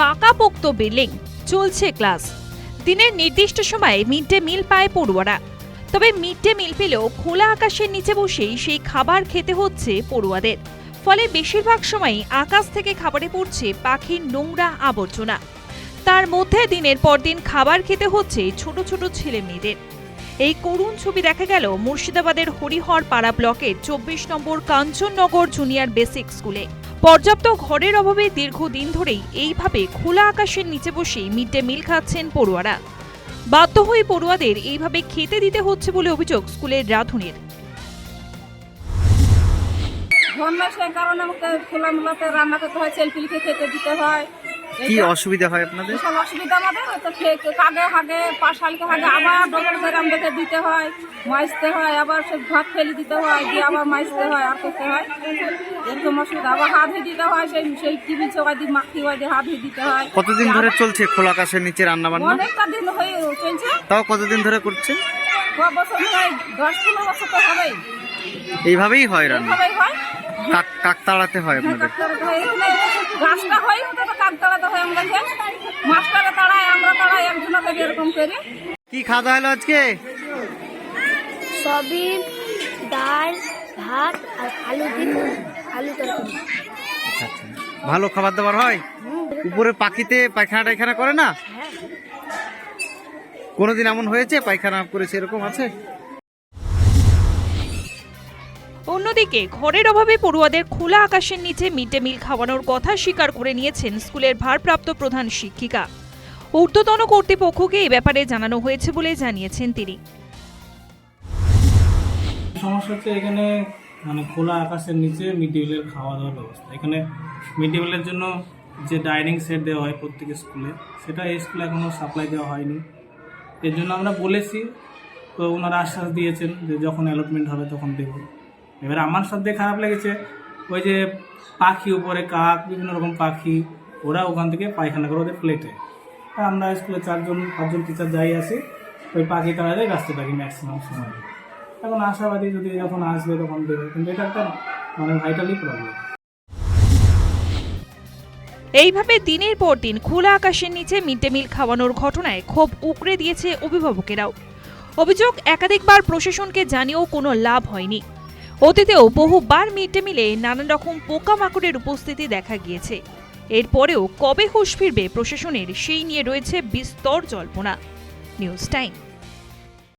পাকাপোক্ত বিল্ডিং চলছে ক্লাস। দিনের নির্দিষ্ট সময়ে মিড ডে মিল পায় পড়ুয়ারা। তবে মিড ডে মিল পেলেও খোলা আকাশের নিচে বসেই সেই খাবার খেতে হচ্ছে পড়ুয়াদের। ফলে বেশিরভাগ সময়ই আকাশ থেকে খাবারে পড়ছে পাখির নোংরা আবর্জনা। তার মধ্যে দিনের পর দিন খাবার খেতে হচ্ছে ছোট ছোট ছেলে মেয়েদের এই করুণ ছবি দেখা গেল মুর্শিদাবাদের হরিহর পাড়া ব্লকের চব্বিশ নম্বর কাঞ্চননগর জুনিয়র বেসিক স্কুলে। পর্যাপ্ত ঘরের অভাবে দীর্ঘদিন ধরেই এইভাবে খোলা আকাশের নিচে বসেই মিড ডে মিল খাচ্ছেন পড়ুয়ারা। বাধ্য হয়ে পড়ুয়াদের এইভাবে খেতে দিতে হচ্ছে বলে অভিযোগ স্কুলের রাধুনের। ধর্ম সেই কারণে আমাকে খোলামেলাতে রান্না করতে হয় ছেলপিলকে খেতে দিতে হয়। কি অসুবিধা হয় আপনাদের? বিশাল অসুবিধা আমাদের তো খেয়ে কাগে হাগে পাশালকে হাগে আবার ডবল করে দেখে দিতে হয় মাইজতে হয় আবার সে ভাত ফেলে দিতে হয় দিয়ে আবার মাইজতে হয় আর করতে হয়। এরকম অসুবিধা আবার হাত দিতে হয় সেই সেই টিভি চোখা দিয়ে মাখতে হয় দিয়ে হাত দিতে হয়। কতদিন ধরে চলছে খোলা আকাশের নিচে রান্না বান্না অনেকটা দিন হয়ে চলছে। তাও কতদিন ধরে করছে ক বছর হয় দশ পনেরো বছর তো হবেই। এইভাবেই হয় রান্না? এইভাবেই হয়। কাক তাড়াতে হয় আপনাদের? হয়। এখানে গাছটা হয় ওটা তো কাকতাড়াতে হয় মাস্টারে তাড়ায় আমরা তাড়াই একজনকে এরকম করি। কি খাওয়া দাওয়া হলো আজকে? সয়াবিন ডাল ভাত আর আলু দিন আলু তরকারি। আচ্ছা আচ্ছা। ভালো খাবার দাবার হয়? উপরে পাখিতে পায়খানা টায়খানা করে না? কোনোদিন এমন হয়েছে? পায়খানা করেছে এরকম আছে? অন্যদিকে, ঘরের অভাবে পড়ুয়াদের খোলা আকাশের নিচে মিড ডে মিল খাওয়ানোর কথা স্বীকার করে নিয়েছেন স্কুলের ভারপ্রাপ্ত প্রধান শিক্ষিকা। ঊর্ধ্বতন কর্তৃপক্ষকে এ ব্যাপারে জানানো হয়েছে বলে জানিয়েছেন তিনি। সমস্যা হচ্ছে এখানে মানে খোলা আকাশের নিচে মিড ডে মিলের খাওয়া দাওয়ার ব্যবস্থা। এখানে মিড ডে মিলের জন্য যে ডাইনিং সেট দেওয়া হয় প্রত্যেক স্কুলে, সেটা এই স্কুলে এখনও সাপ্লাই দেওয়া হয়নি। এর জন্য আমরা বলেছি, তো ওনারা আশ্বাস দিয়েছেন যে যখন অ্যালটমেন্ট হবে তখন দেব। এবার আমার সাথে খারাপ লেগেছে। ওই যে পাখি উপরে কাক, বিভিন্ন রকম পাখি, ওরা ওখান থেকে পায়খানা করে ওদের প্লেটে আমরা স্কুলে চারজন, পাঁচজন টিচার যাই আসি, ওই পাখি তাড়াতে ব্যস্ত থাকি ম্যাক্সিমাম সময়। এখন আশাবাদী যদি যখন আসবে তখন দেবে, কিন্তু এটা একটা মানে ভাইটালি প্রবলেম এইভাবে দিনের পর দিন খোলা আকাশের নিচে মিড ডে মিল খাওয়ানোর ঘটনায় ক্ষোভ উকড়ে দিয়েছে অভিভাবকেরাও। অভিযোগ একাধিকবার প্রশাসনকে জানিয়েও কোনো লাভ হয়নি। অতীতেও বহুবার মিড ডে মিলে নানান রকম পোকামাকড়ের উপস্থিতি দেখা গিয়েছে। এরপরেও কবে হুঁশ ফিরবে প্রশাসনের সেই নিয়ে রয়েছে বিস্তর জল্পনা। News time.